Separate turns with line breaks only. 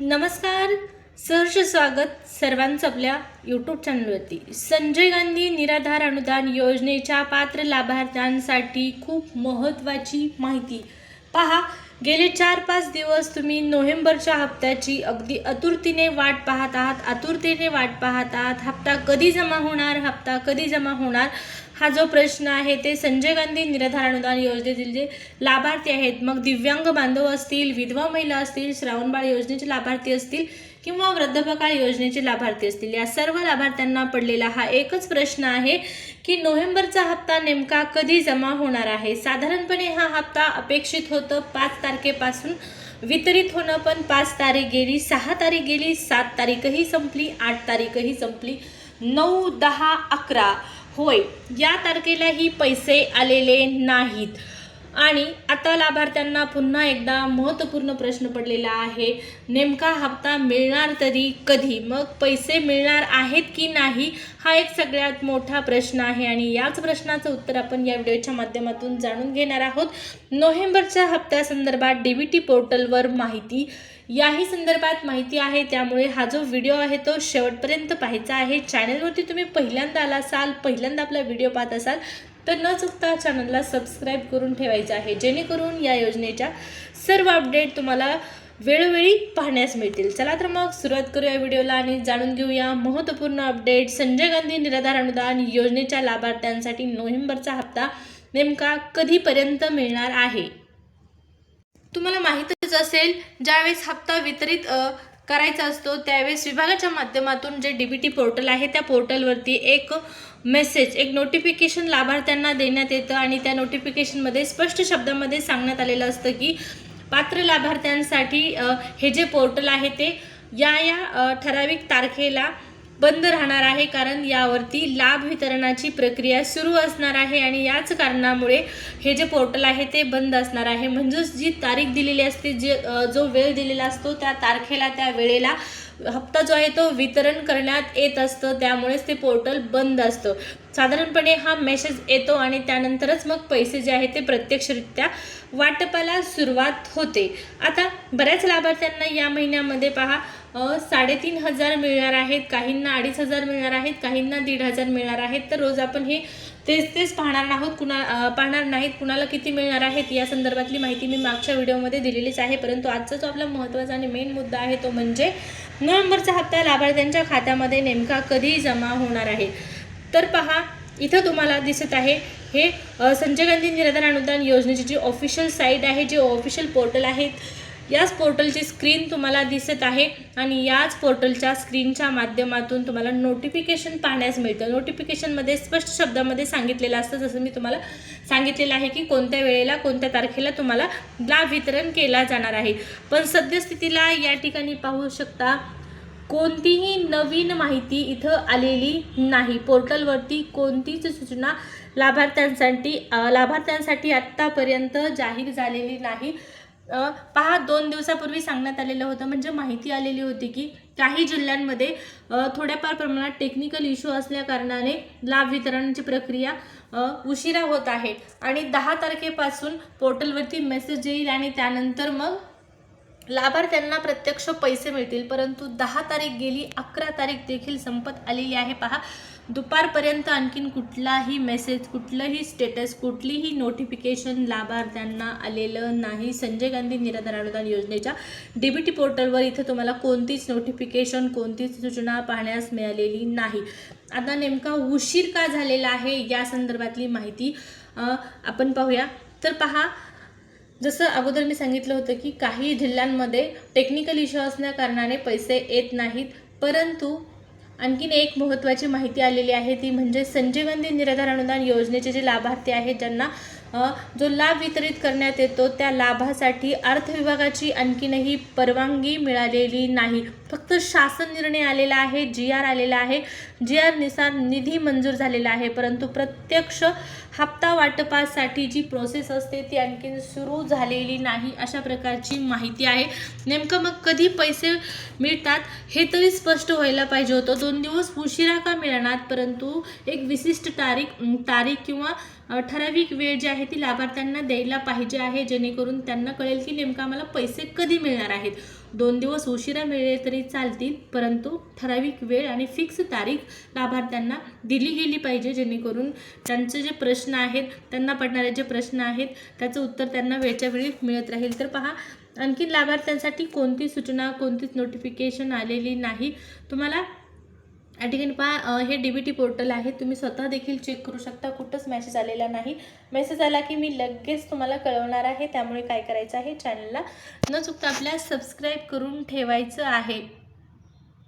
नमस्कार सहर्ष स्वागत सर्वांचं आपल्या यूट्यूब चॅनलवरती संजय गांधी निराधार अनुदान योजनेच्या पात्र लाभार्थ्यांसाठी खूप महत्त्वाची माहिती. पहा गेले चार पाच दिवस तुम्ही नोव्हेंबरच्या हप्त्याची अगदी आतुरतेने वाट पाहत आहात आतुरतेने वाट पाहत आहात. हप्ता कधी जमा होणार? हप्ता कधी जमा होणार? हा जो प्रश्न आहे ते संजय गांधी निराधार अनुदान योजनेतील जे लाभार्थी आहेत मग दिव्यांग बांधव असतील विधवा महिला असतील श्रावणबाळ योजनेचे लाभार्थी असतील किंवा वृद्धपकाळ योजनेचे लाभार्थी असतील या सर्व लाभार्थ्यांना पडलेला हा एकच प्रश्न आहे की नोव्हेंबरचा हप्ता नेमका कधी जमा होणार आहे? साधारणपणे हा हप्ता अपेक्षित होतं पाच तारखेपासून वितरित होणं पण पाच तारीख गेली सहा तारीख गेली सात तारीखही संपली आठ तारीखही संपली नऊ दहा अकरा होय या तारखेलाही पैसे आलेले नाहीत. आणि आता लाभार्थ्यांना पुन्हा एकदा महत्त्वपूर्ण प्रश्न पडलेला आहे. नेमका हप्ता मिळणार तरी कधी? मग पैसे मिळणार आहेत की नाही? हा एक सगळ्यात मोठा प्रश्न आहे आणि याच प्रश्नाचं उत्तर आपण या व्हिडिओच्या माध्यमातून जाणून घेणार आहोत. नोव्हेंबरच्या हप्त्यासंदर्भात डी बी टी पोर्टलवर माहिती. याही संदर्भात माहिती आहे त्यामुळे हा जो व्हिडिओ आहे तो शेवटपर्यंत पाहायचा आहे. चॅनलवरती तुम्ही पहिल्यांदा आला असाल पहिल्यांदा आपला व्हिडिओ पाहत असाल तर न चुकता चॅनलला सबस्क्राईब करून ठेवायचं आहे. जेणेकरून या योजनेच्या सर्व अपडेट तुम्हाला वेळोवेळी पाहण्यास मिळतील. चला तर मग सुरुवात करूया व्हिडिओला आणि जाणून घेऊया महत्त्वपूर्ण अपडेट संजय गांधी निराधार अनुदान योजनेच्या लाभार्थ्यांसाठी नोव्हेंबरचा हप्ता नेमका कधीपर्यंत मिळणार आहे? तुम्हाला माहीतच असेल ज्यावेळेस हप्ता वितरित करायचा असतो त्यावेळेस विभागाच्या माध्यमातून जे डी बी टी पोर्टल आहे त्या पोर्टलवरती एक मेसेज एक नोटिफिकेशन लाभार्थ्यांना देण्यात येतं आणि त्या नोटिफिकेशनमध्ये स्पष्ट शब्दामध्ये सांगण्यात आलेलं असतं की पात्र लाभार्थ्यांसाठी हे जे पोर्टल आहे ते या या ठराविक तारखेला बंद राहणार आहे कारण यावरती लाभ वितरणाची प्रक्रिया सुरू असणार आहे आणि याच कारणामुळे हे जे पोर्टल आहे ते बंद असणार आहे. म्हणजेच जी तारीख दिलेली असते जे जो वेळ दिलेला असतो त्या तारखेला त्या वेळेला हप्ता जो आहे तो वितरण करण्यात येत असतं. त्यामुळेच ते पोर्टल बंद असतं. साधारणपणे हा मेसेज येतो आणि त्यानंतरच मग पैसे जे आहे ते प्रत्यक्षरित्या वाटपाला सुरुवात होते. आता बऱ्याच लाभार्थ्यांना या महिन्यामध्ये पहा साडेतीन हजार मिळणार आहेत काहींना अडीच हजार मिळणार आहेत काहींना दीड हजार मिळणार आहेत. तर रोज आपण हे तेच तेच पाहणार आहोत कुणा पाहणार नाहीत कुणाला किती मिळणार आहेत या संदर्भातली माहिती मी मागच्या व्हिडिओमध्ये दिलेलीच आहे. परंतु आजचा जो आपला महत्त्वाचा आणि मेन मुद्दा आहे तो म्हणजे नोव्हेंबरचा हप्ता लाभार्थ्यांच्या खात्यामध्ये नेमका कधी जमा होणार आहे? तर पहा इथं तुम्हाला दिसत आहे हे संजय गांधी निराधार अनुदान योजनेची जी ऑफिशियल साईट आहे जे ऑफिशियल पोर्टल आहेत याच पोर्टलची स्क्रीन तुम्हाला दिसत आहे आणि याच पोर्टलच्या स्क्रीनच्या माध्यमातून तुम्हाला नोटिफिकेशन पाहण्यास मिळतं. नोटिफिकेशनमध्ये स्पष्ट शब्दामध्ये सांगितलेलं असतं जसं मी तुम्हाला सांगितलेलं आहे की कोणत्या वेळेला कोणत्या तारखेला तुम्हाला लाभ वितरण केला जाणार आहे. पण सद्यस्थितीला या ठिकाणी पाहू शकता कोणतीही नवीन माहिती इथं आलेली नाही. पोर्टलवरती कोणतीच सूचना लाभार्थ्यांसाठी लाभार्थ्यांसाठी आत्तापर्यंत जाहीर झालेली नाही. पहा दोन दिवसापूर्वी सांगण्यात आलेलं होतं म्हणजे माहिती आलेली होती की काही जिल्ह्यांमध्ये थोड्याफार प्रमाणात टेक्निकल इश्यू असल्याकारणाने लाभ वितरणाची प्रक्रिया उशिरा होत आहे. आणि दहा तारखेपासून पोर्टलवरती मेसेज येईल आणि त्यानंतर मग लाभार्थ्यांना प्रत्यक्ष पैसे मिळतील परंतु दहा तारीख गेली अकरा तारीख देखील संपत आलेली आहे. पहा दुपारपर्यंत आणखीन कुठलाही मेसेज कुठलंही स्टेटस कुठलीही नोटिफिकेशन लाभार्थ्यांना आलेलं नाही. संजय गांधी निराधार अनुदान योजनेच्या डी बी टी पोर्टलवर इथं तुम्हाला कोणतीच नोटिफिकेशन कोणतीच सूचना पाहण्यास मिळालेली नाही. आता नेमका उशीर का झालेला आहे? या संदर्भातली माहिती आपण पाहूया. तर पहा जसं अगोदर मी सांगितलं होतं की काही जिल्ह्यांमध्ये टेक्निकल इश्यू असण्याकारणाने पैसे येत नाहीत परंतु आणखीन एक महत्त्वाची माहिती आलेली आहे ती म्हणजे संजय गांधी निराधार अनुदान योजनेचे जे लाभार्थी आहेत ज्यांना जो लाभ वितरित करण्यात येतो त्या लाभासाठी अर्थ विभागाची आणखीनही परवानगी मिळालेली नाही. फक्त शासन निर्णय आलेला आहे जी आर आलेला आहे. जी आरनुसार निधी मंजूर झालेला आहे परंतु प्रत्यक्ष हप्ता वाटपासाठी जी प्रोसेस असते ती आणखीन सुरू झालेली नाही अशा प्रकारची माहिती आहे. नेमकं मग कधी पैसे मिळतात हे तरी स्पष्ट व्हायला पाहिजे होतं. दोन दिवस उशिरा का मिळणार परंतु एक विशिष्ट तारीख तारीख किंवा ठराविक वेळ जी आहे ती लाभार्थ्यांना द्यायला पाहिजे आहे जेणेकरून त्यांना कळेल की नेमकं आम्हाला पैसे कधी मिळणार आहेत. दोन दिवस उशिरा मिळले तरी चालतील परंतु ठराविक वेळ आणि फिक्स तारीख लाभार्थ्यांना दिली गेली पाहिजे जेणेकरून त्यांचे जे प्रश्न आहेत त्यांना पडणारे जे प्रश्न आहेत त्याचं उत्तर त्यांना वेळच्या वेळी मिळत राहील. तर पहा आणखी लाभार्थ्यांसाठी कोणती सूचना कोणतीच नोटिफिकेशन आलेली नाही. तुम्हाला या ठिकाणी पहा हे डी बी टी पोर्टल आहे. तुम्ही स्वतः देखील चेक करू शकता. कुठंच मेसेज आलेला नाही. मेसेज आला की मी लगेच तुम्हाला कळवणार आहे. त्यामुळे काय करायचं आहे? चॅनलला न चुकता आपल्या सबस्क्राईब करून ठेवायचं आहे.